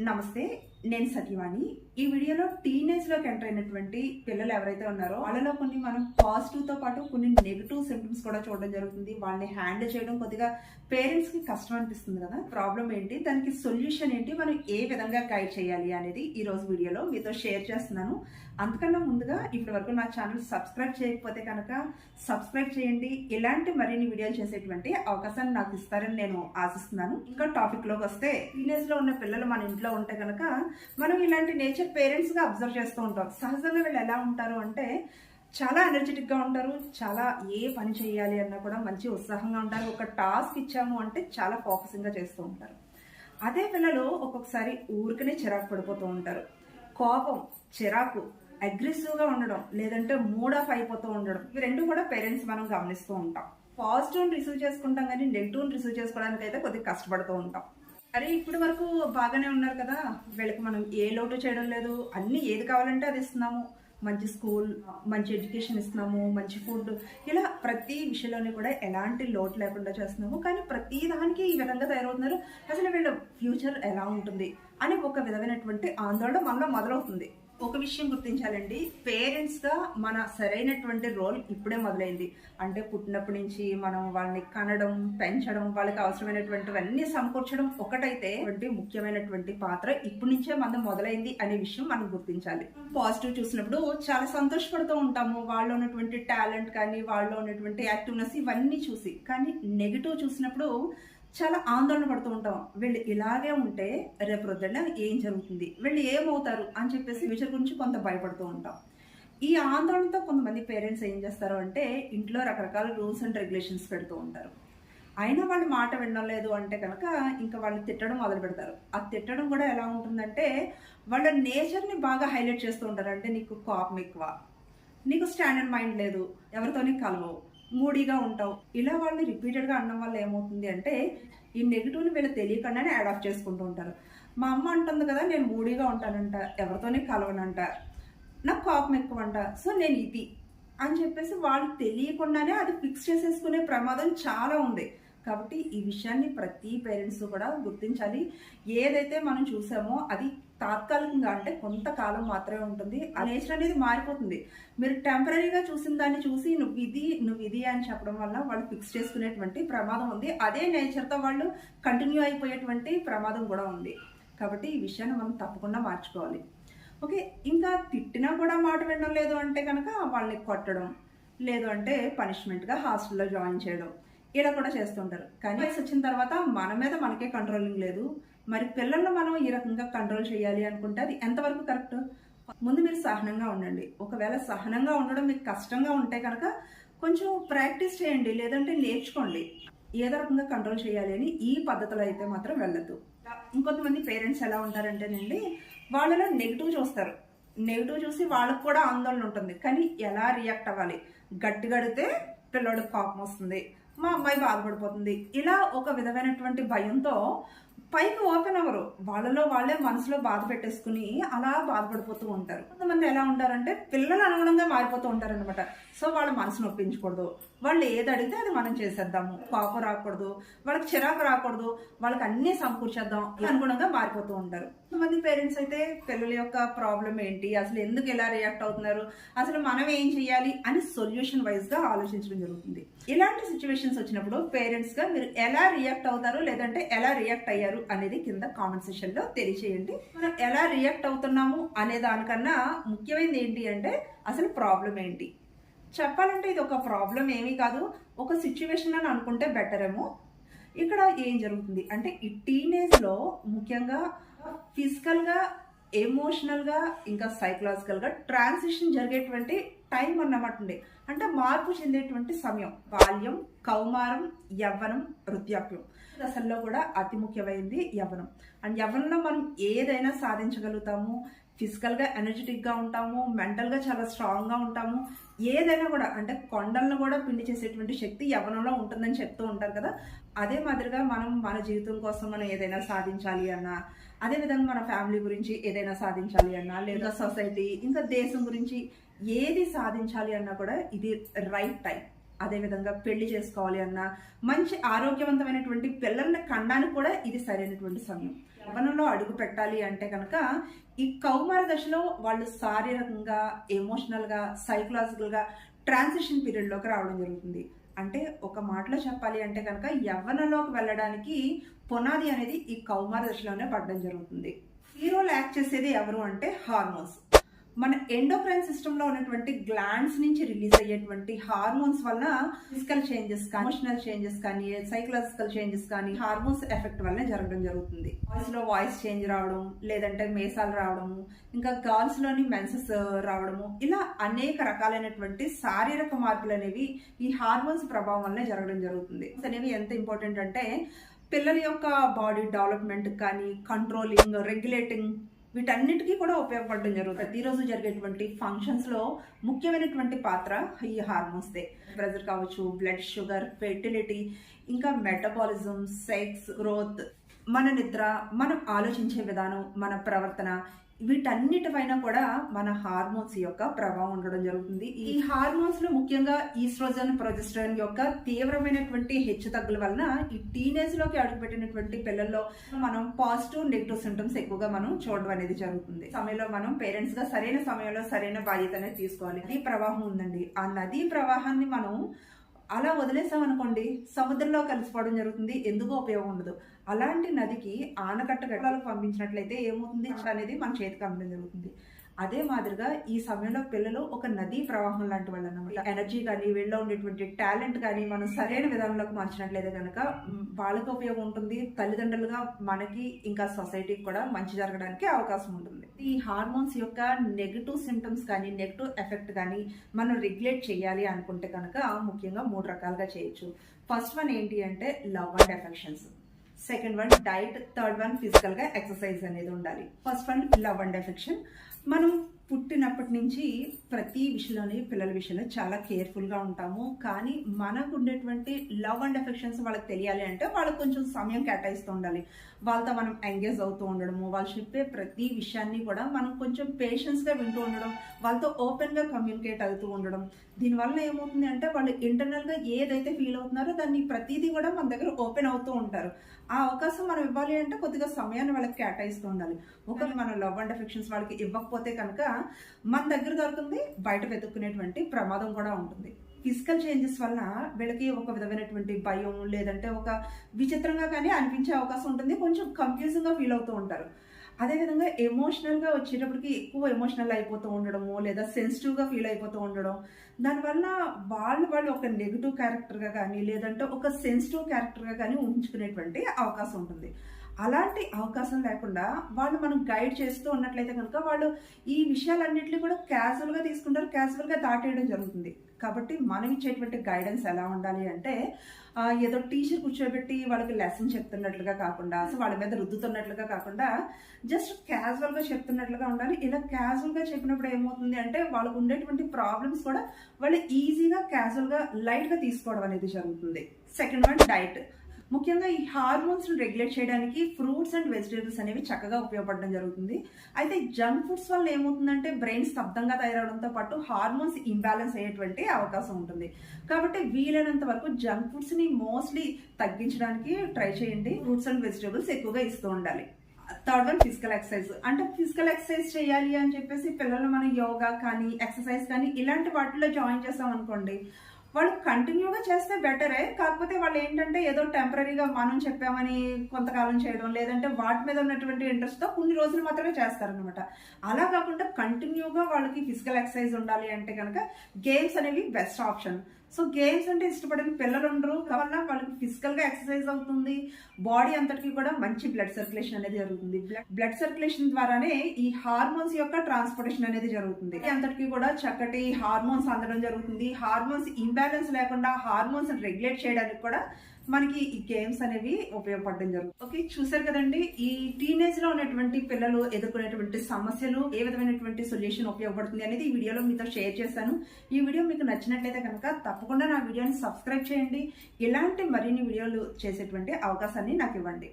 నమస్తే నేను సత్యవాణి ఈ వీడియోలో టీనేజ్లోకి ఎంటర్ అయినటువంటి పిల్లలు ఎవరైతే ఉన్నారో వాళ్ళలో కొన్ని మనం పాజిటివ్తో పాటు కొన్ని నెగిటివ్ సిమ్టమ్స్ కూడా చూడడం జరుగుతుంది. వాళ్ళని హ్యాండిల్ చేయడం కొద్దిగా పేరెంట్స్కి కష్టం అనిపిస్తుంది కదా. ప్రాబ్లం ఏంటి? దానికి సొల్యూషన్ ఏంటి? మనం ఏ విధంగా గైడ్ చేయాలి అనేది ఈ రోజు వీడియోలో మీతో షేర్ చేస్తున్నాను. అంతకన్నా ముందుగా ఇప్పటి వరకు నా ఛానల్ సబ్స్క్రైబ్ చేయకపోతే కనుక సబ్స్క్రైబ్ చేయండి. ఇలాంటి మరిన్ని వీడియోలు చేసేటువంటి అవకాశాన్ని నాకు ఇస్తారని నేను ఆశిస్తున్నాను. ఇంకా టాపిక్లోకి వస్తే టీనేజ్లో ఉన్న పిల్లలు మన ఇంట్లో ఉంటే కనుక మనం ఇలాంటి నేచర్ పేరెంట్స్గా అబ్జర్వ్ చేస్తూ ఉంటాం. సహజంగా వీళ్ళు ఎలా ఉంటారు అంటే చాలా ఎనర్జెటిక్గా ఉంటారు చాలా ఏ పని చేయాలి అన్నా కూడా మంచి ఉత్సాహంగా ఉంటారు. ఒక టాస్క్ ఇచ్చాము అంటే చాలా ఫోకసింగ్గా చేస్తూ ఉంటారు. అదే పిల్లలు ఒక్కొక్కసారి ఊరికనే చిరాకు పడిపోతూ ఉంటారు. కోపం చిరాకు అగ్రెసివ్గా ఉండడం లేదంటే మూడ్ ఆఫ్ అయిపోతూ ఉండడం ఇవి రెండు కూడా పేరెంట్స్ మనం గమనిస్తూ ఉంటాం. పాజిటివ్ రిసీవ్ చేసుకుంటాం కానీ నెగిటివ్ రిసీవ్ చేసుకోవడానికి అయితే కొద్దిగా కష్టపడుతూ ఉంటాం. అరే ఇప్పటి వరకు బాగానే ఉన్నారు కదా. వీళ్ళకి మనం ఏ లోటు చేయడం లేదు. అన్ని ఏది కావాలంటే అది ఇస్తున్నాము. మంచి స్కూల్ మంచి ఎడ్యుకేషన్ ఇస్తున్నాము మంచి ఫుడ్. ఇలా ప్రతి విషయంలోనే కూడా ఎలాంటి లోటు లేకుండా చేస్తున్నాము. కానీ ప్రతి దానికి ఈ విధంగా తయారవుతున్నారు. అసలు వీళ్ళ ఫ్యూచర్ ఎలా ఉంటుంది అని ఒక విధమైనటువంటి ఆందోళన మనలో మొదలవుతుంది. ఒక విషయం గుర్తించాలండి. పేరెంట్స్గా మన సరైనటువంటి రోల్ ఇప్పుడే మొదలైంది. అంటే పుట్టినప్పటి నుంచి మనం వాళ్ళని కనడం పెంచడం వాళ్ళకి అవసరమైనటువంటివన్నీ సమకూర్చడం ఒకటైతే వంటి ముఖ్యమైనటువంటి పాత్ర ఇప్పటి నుంచే మనం మొదలైంది అనే విషయం మనం గుర్తించాలి. పాజిటివ్ చూసినప్పుడు చాలా సంతోషపడుతూ ఉంటాము. వాళ్ళు ఉన్నటువంటి టాలెంట్ కానీ వాళ్ళు ఉన్నటువంటి యాక్టివ్నెస్ ఇవన్నీ చూసి. కానీ నెగిటివ్ చూసినప్పుడు చాలా ఆందోళన పడుతూ ఉంటాం. వీళ్ళు ఇలాగే ఉంటే రేపు రొద్దున ఏం జరుగుతుంది? వీళ్ళు ఏమవుతారు? అని చెప్పేసి ఫ్యూచర్ గురించి కొంత భయపడుతూ ఉంటాం. ఈ ఆందోళనతో కొంతమంది పేరెంట్స్ ఏం చేస్తారు అంటే ఇంట్లో రకరకాల రూల్స్ అండ్ రెగ్యులేషన్స్ పెడుతూ ఉంటారు. అయినా వాళ్ళు మాట వినడం లేదు అంటే కనుక ఇంకా వాళ్ళు తిట్టడం మొదలు పెడతారు. ఆ తిట్టడం కూడా ఎలా ఉంటుందంటే వాళ్ళ నేచర్ని బాగా హైలైట్ చేస్తూ ఉంటారు. అంటే నీకు కోపం ఎక్కువ. నీకు స్టాండర్డ్ మైండ్ లేదు. ఎవరితోని కలవవు. మూడీగా ఉంటావు. ఇలా వాళ్ళని రిపీటెడ్గా అనడం వల్ల ఏమవుతుంది అంటే ఈ నెగిటివ్ని వీళ్ళు తెలియకుండానే యాడ్ ఆఫ్ చేసుకుంటూ ఉంటారు. మా అమ్మ అంటుంది కదా నేను మూడీగా ఉంటానంట ఎవరితోనే కలవనంట నాకు కోపం ఎక్కువ అంట సో నేను ఇది అని చెప్పేసి వాళ్ళు తెలియకుండానే అది ఫిక్స్ చేసేసుకునే ప్రమాదం చాలా ఉంది. కాబట్టి ఈ విషయాన్ని ప్రతి పేరెంట్స్ కూడా గుర్తించాలి. ఏదైతే మనం చూసామో అది తాత్కాలికంగా అంటే కొంతకాలం మాత్రమే ఉంటుంది. ఆ నేచర్ అనేది మారిపోతుంది. మీరు టెంపరీగా చూసిన దాన్ని చూసి నువ్వు ఇది నువ్వు ఇది అని చెప్పడం వల్ల వాళ్ళు ఫిక్స్ చేసుకునేటువంటి ప్రమాదం ఉంది. అదే నేచర్తో వాళ్ళు కంటిన్యూ అయిపోయేటువంటి ప్రమాదం కూడా ఉంది. కాబట్టి ఈ విషయాన్ని మనం తప్పకుండా మార్చుకోవాలి. ఓకే ఇంకా తిట్టినా కూడా మాట వినడం లేదు అంటే కనుక వాళ్ళని కొట్టడం లేదు అంటే పనిష్మెంట్గా హాస్టల్లో జాయిన్ చేయడం ఇలా కూడా చేస్తుంటారు. కానీ వచ్చిన తర్వాత మన మీద మనకే కంట్రోలింగ్ లేదు. మరి పిల్లల్ని మనం ఈ రకంగా కంట్రోల్ చేయాలి అనుకుంటే అది ఎంతవరకు కరెక్ట్ ముందు మీరు సహనంగా ఉండండి. ఒకవేళ సహనంగా ఉండడం మీకు కష్టంగా ఉంటే కనుక కొంచెం ప్రాక్టీస్ చేయండి లేదంటే నేర్చుకోండి. ఏదో రకంగా కంట్రోల్ చేయాలి అని ఈ పద్ధతిలో అయితే మాత్రం వెళ్ళదు ఇంకొంతమంది పేరెంట్స్ ఎలా ఉంటారంటేనండి వాళ్ళలో నెగిటివ్ చూస్తారు. నెగిటివ్ చూసి వాళ్ళకు కూడా ఆందోళన ఉంటుంది. కానీ ఎలా రియాక్ట్ అవ్వాలి? గట్టిగడితే పిల్లోడికి కోపం వస్తుంది మా అమ్మాయి బాధపడిపోతుంది. ఇలా ఒక విధమైనటువంటి భయంతో పైకి ఓపెన్ అవ్వరు. వాళ్ళలో వాళ్ళే మనసులో బాధ పెట్టేసుకుని అలా బాధపడిపోతూ ఉంటారు. కొంతమంది ఎలా ఉంటారంటే పిల్లలు అనుగుణంగా మారిపోతూ ఉంటారు అనమాట సో వాళ్ళ మనసును ఒప్పించకూడదు వాళ్ళు ఏది అడిగితే అది మనం చేసేద్దాము. కోపం రాకూడదు. వాళ్ళకి చిరాకు రాకూడదు. వాళ్ళకి అన్ని సమకూర్చేద్దాం. అనుగుణంగా మారిపోతూ ఉంటారు. కొంతమంది పేరెంట్స్ అయితే పిల్లల యొక్క ప్రాబ్లం ఏంటి? అసలు ఎందుకు ఎలా రియాక్ట్ అవుతున్నారు? అసలు మనం ఏం చేయాలి? అని సొల్యూషన్ వైజ్గా ఆలోచించడం జరుగుతుంది. ఇలాంటి సిచ్యువేషన్స్ వచ్చినప్పుడు పేరెంట్స్గా మీరు ఎలా రియాక్ట్ అవుతారు లేదంటే ఎలా రియాక్ట్ అయ్యారు అనేది కింద కామెంట్ సెషన్లో తెలియచేయండి. మనం ఎలా రియాక్ట్ అవుతున్నాము అనే దానికన్నా ముఖ్యమైనది ఏంటి అంటే అసలు ప్రాబ్లం ఏంటి? చెప్పాలంటే ఇది ఒక ప్రాబ్లం ఏమీ కాదు ఒక సిచ్యువేషన్ అని అనుకుంటే బెటర్ ఏమో. ఇక్కడ ఏం జరుగుతుంది అంటే ఈ టీనేజ్లో ముఖ్యంగా ఫిజికల్గా ఎమోషనల్గా ఇంకా సైకలాజికల్గా ట్రాన్సిషన్ జరిగేటువంటి టైం అన్నమాట ఉండే. అంటే మార్పు చెందేటువంటి సమయం. బాల్యం కౌమారం యవ్వనం వృద్ధాప్యం. దశల్లో కూడా అతి ముఖ్యమైనది యవ్వనం. అండ్ యవ్వనంలో మనం ఏదైనా సాధించగలుగుతాము ఫిజికల్గా ఎనర్జెటిక్గా ఉంటాము మెంటల్గా చాలా స్ట్రాంగ్గా ఉంటాము ఏదైనా కూడా అంటే కొండలను కూడా పిండి చేసేటువంటి శక్తి యవ్వనంలో ఉంటుందని చెప్తూ ఉంటారు కదా. అదే మాదిరిగా మనం మన జీవితం కోసం మనం ఏదైనా సాధించాలి అన్నా అదేవిధంగా మన ఫ్యామిలీ గురించి ఏదైనా సాధించాలి అన్నా లేదా సొసైటీ ఇంకా దేశం గురించి ఏది సాధించాలి అన్నా కూడా ఇది రైట్ టైం అదేవిధంగా పెళ్ళి చేసుకోవాలి అన్నా మంచి ఆరోగ్యవంతమైనటువంటి పిల్లల్ని కనడానికి కూడా ఇది సరైనటువంటి సమయం. యవ్వనంలో అడుగు పెట్టాలి అంటే కనుక ఈ కౌమార దశలో వాళ్ళు శారీరకంగా ఎమోషనల్గా సైకలాజికల్గా ట్రాన్సిషన్ పీరియడ్లోకి రావడం జరుగుతుంది. అంటే ఒక మాటలో చెప్పాలి అంటే కనుక యవ్వనలోకి వెళ్ళడానికి పునాది అనేది ఈ కౌమార దశలోనే పడడం జరుగుతుంది. హీరోలు యాక్ట్ చేసేది ఎవరు అంటే హార్మోన్స్. మన ఎండోక్రైన్ సిస్టమ్లో ఉన్నటువంటి గ్లాండ్స్ నుంచి రిలీజ్ అయ్యేటువంటి హార్మోన్స్ వల్ల ఫిజికల్ చేంజెస్ కానీ ఎమోషనల్ చేంజెస్ కానీ సైకలాజికల్ చేంజెస్ కానీ హార్మోన్స్ ఎఫెక్ట్ వల్లనే జరగడం జరుగుతుంది. వాయిస్లో వాయిస్ చేంజ్ రావడం లేదంటే మేసాలు రావడము ఇంకా గర్ల్స్లోని మెన్సెస్ రావడము ఇలా అనేక రకాలైనటువంటి శారీరక మార్పులు అనేవి ఈ హార్మోన్స్ ప్రభావం వల్ల జరగడం జరుగుతుంది. అనేవి ఎంత ఇంపార్టెంట్ అంటే పిల్లల యొక్క బాడీ డెవలప్మెంట్ కానీ కంట్రోలింగ్ రెగ్యులేటింగ్ వీటన్నిటికీ కూడా ఉపయోగపడడం జరుగుతుంది. ప్రతిరోజు జరిగేటువంటి ఫంక్షన్స్లో ముఖ్యమైనటువంటి పాత్ర ఈ హార్మోన్స్ దే. ప్రెజర్ కావచ్చు బ్లడ్ షుగర్ ఫెర్టిలిటీ ఇంకా మెటబాలిజం సెక్స్ గ్రోత్ మన నిద్ర మనం ఆలోచించే విధానం మన ప్రవర్తన వీటన్నిటిపైన కూడా మన హార్మోన్స్ యొక్క ప్రభావం ఉండడం జరుగుతుంది. ఈ హార్మోన్స్లో ముఖ్యంగా ఈస్ట్రోజన్ ప్రొజెస్ట్రాన్ యొక్క తీవ్రమైనటువంటి హెచ్చు తగ్గుల వలన ఈ టీనేజ్లోకి అడుగుపెట్టినటువంటి పిల్లల్లో మనం పాజిటివ్ నెగిటివ్ సిమ్టమ్స్ ఎక్కువగా మనం చూడడం అనేది జరుగుతుంది. సమయంలో మనం పేరెంట్స్గా సరైన సమయంలో సరైన బాధ్యత అనేది తీసుకోవాలి. నదీ ప్రవాహం ఉందండి. ఆ నదీ ప్రవాహాన్ని మనం అలా వదిలేసామనుకోండి సముద్రంలో కలిసిపోవడం జరుగుతుంది ఎందుకు ఉపయోగం ఉండదు. అలాంటి నదికి ఆనకట్ట గట్టాలకు పంపించినట్లయితే ఏమవుతుంది? అనేది మన చేతికి అందడం జరుగుతుంది. అదే మాదిరిగా ఈ సమయంలో పిల్లలు ఒక నదీ ప్రవాహం లాంటి వాళ్ళు అనమాట ఎనర్జీ కానీ వీళ్ళలో ఉండేటువంటి టాలెంట్ కానీ మనం సరైన విధానంలోకి మార్చినట్లయితే కనుక వాళ్ళకి ఉపయోగం ఉంటుంది తల్లిదండ్రులుగా మనకి ఇంకా సొసైటీకి కూడా మంచి జరగడానికి అవకాశం ఉంటుంది. ఈ హార్మోన్స్ యొక్క నెగిటివ్ సిమ్టమ్స్ కానీ నెగిటివ్ ఎఫెక్ట్ కానీ మనం రెగ్యులేట్ చేయాలి అనుకుంటే కనుక ముఖ్యంగా మూడు రకాలుగా చేయొచ్చు. ఫస్ట్ వన్ ఏంటి అంటే love and affections second one diet third one ఫిజికల్గా ఎక్సర్సైజ్ అనేది ఉండాలి. First one love and affection. మనం పుట్టినప్పటి నుంచి ప్రతి విషయంలోని పిల్లల విషయంలో చాలా కేర్ఫుల్గా ఉంటాము. కానీ మనకు ఉండేటువంటి లవ్ అండ్ ఎఫెక్షన్స్ వాళ్ళకి తెలియాలి అంటే వాళ్ళకి కొంచెం సమయం కేటాయిస్తూ ఉండాలి. వాళ్ళతో మనం ఎంగేజ్ అవుతూ ఉండడము వాళ్ళు చెప్పే ప్రతి విషయాన్ని కూడా మనం కొంచెం పేషెన్స్గా వింటూ ఉండడం వాళ్ళతో ఓపెన్గా కమ్యూనికేట్ అవుతూ ఉండడం. దీనివల్ల ఏమవుతుంది అంటే వాళ్ళు ఇంటర్నల్గా ఏదైతే ఫీల్ అవుతున్నారో దాన్ని ప్రతిదీ కూడా మన దగ్గర ఓపెన్ అవుతూ ఉంటారు. ఆ అవకాశం మనం ఇవ్వాలి అంటే కొద్దిగా సమయాన్ని వాళ్ళకి కేటాయిస్తూ ఉండాలి. ఒకవేళ మనం లవ్ అండ్ ఎఫెక్షన్స్ వాళ్ళకి ఇవ్వకపోతే కనుక మన దగ్గర దొరుకుతుంది బయట వెతుక్కునేటువంటి ప్రమాదం కూడా ఉంటుంది. ఫిజికల్ చేంజెస్ వల్ల వీళ్ళకి ఒక విధమైనటువంటి భయం లేదంటే ఒక విచిత్రంగా కానీ అనిపించే అవకాశం ఉంటుంది. కొంచెం కన్ఫ్యూజింగ్గా ఫీల్ అవుతూ ఉంటారు. అదేవిధంగా ఎమోషనల్గా వచ్చేటప్పటికి ఎక్కువ ఎమోషనల్ అయిపోతూ ఉండడము లేదా సెన్సిటివ్గా ఫీల్ అయిపోతూ ఉండడం దానివల్ల వాళ్ళు వాళ్ళు ఒక నెగిటివ్ క్యారెక్టర్గా కానీ లేదంటే ఒక సెన్సిటివ్ క్యారెక్టర్గా కానీ ఊహించుకునేటువంటి అవకాశం ఉంటుంది. అలాంటి అవకాశం లేకుండా వాళ్ళు మనం గైడ్ చేస్తూ ఉన్నట్లయితే కనుక వాళ్ళు ఈ విషయాలన్నింటినీ కూడా క్యాజువల్గా తీసుకుంటారు క్యాజువల్గా దాటేయడం జరుగుతుంది. కాబట్టి మనం ఇచ్చేటువంటి గైడెన్స్ ఎలా ఉండాలి అంటే ఏదో టీచర్ కూర్చోబెట్టి వాళ్ళకి లెసన్ చెప్తున్నట్లుగా కాకుండా అసలు వాళ్ళ మీద రుద్దుతున్నట్లుగా కాకుండా జస్ట్ క్యాజువల్గా చెప్తున్నట్లుగా ఉండాలి. ఇలా క్యాజువల్గా చెప్పినప్పుడు ఏమవుతుంది అంటే వాళ్ళకు ఉండేటువంటి ప్రాబ్లమ్స్ కూడా వాళ్ళు ఈజీగా క్యాజువల్గా లైట్గా తీసుకోవడం అనేది జరుగుతుంది. సెకండ్ వన్ డైట్ ముఖ్యంగా ఈ హార్మోన్స్ని రెగ్యులేట్ చేయడానికి ఫ్రూట్స్ అండ్ వెజిటేబుల్స్ అనేవి చక్కగా ఉపయోగపడడం జరుగుతుంది. అయితే జంక్ ఫుడ్స్ వల్ల ఏమవుతుందంటే బ్రెయిన్ స్తబ్దంగా తయారవడంతో పాటు హార్మోన్స్ ఇంబ్యాలెన్స్ అయ్యేటువంటి అవకాశం ఉంటుంది. కాబట్టి వీలైనంత వరకు జంక్ ఫుడ్స్ని మోస్ట్లీ తగ్గించడానికి ట్రై చేయండి. ఫ్రూట్స్ అండ్ వెజిటేబుల్స్ ఎక్కువగా ఇస్తూ ఉండాలి. Third one physical exercise. అంటే ఫిజికల్ ఎక్సర్సైజ్ చేయాలి అని చెప్పేసి పిల్లలు మనం యోగా కానీ ఎక్సర్సైజ్ కానీ ఇలాంటి వాటిలో జాయిన్ చేస్తాం అనుకోండి వాళ్ళు కంటిన్యూగా చేస్తే బెటరే. కాకపోతే వాళ్ళు ఏంటంటే ఏదో టెంపరీగా మనం చెప్పామని కొంతకాలం చేయడం లేదంటే వాటి మీద ఉన్నటువంటి ఇంట్రెస్ట్తో కొన్ని రోజులు మాత్రమే చేస్తారనమాట అలా కాకుండా కంటిన్యూగా వాళ్ళకి ఫిజికల్ ఎక్సర్సైజ్ ఉండాలి అంటే కనుక గేమ్స్ అనేవి బెస్ట్ ఆప్షన్. సో గేమ్స్ అంటే ఇష్టపడిన పిల్లలు ఉండరు. కావాలన్నా వాళ్ళకి ఫిజికల్గా ఎక్సర్సైజ్ అవుతుంది. బాడీ అంతటికి కూడా మంచి బ్లడ్ సర్క్యులేషన్ అనేది జరుగుతుంది. బ్లడ్ సర్క్యులేషన్ ద్వారానే ఈ హార్మోన్స్ యొక్క ట్రాన్స్పోర్టేషన్ అనేది జరుగుతుంది. అంతటికి కూడా చక్కటి హార్మోన్స్ అందడం జరుగుతుంది. హార్మోన్స్ ఇంబ్యాలెన్స్ లేకుండా హార్మోన్స్ రెగ్యులేట్ చేయడానికి కూడా మనకి ఈ గేమ్స్ అనేవి ఉపయోగపడడం జరుగుతుంది. ఓకే చూసారు కదండి ఈ టీనేజ్లో ఉన్నటువంటి పిల్లలు ఎదుర్కొనేటువంటి సమస్యలు ఏ విధమైనటువంటి సొల్యూషన్ ఉపయోగపడుతుంది అనేది ఈ వీడియోలో మీతో షేర్ చేశాను. ఈ వీడియో మీకు నచ్చినట్లయితే కనుక తప్పకుండా నా వీడియోని సబ్స్క్రైబ్ చేయండి. ఇలాంటి మరిన్ని వీడియోలు చేసేటువంటి అవకాశాన్ని నాకు ఇవ్వండి.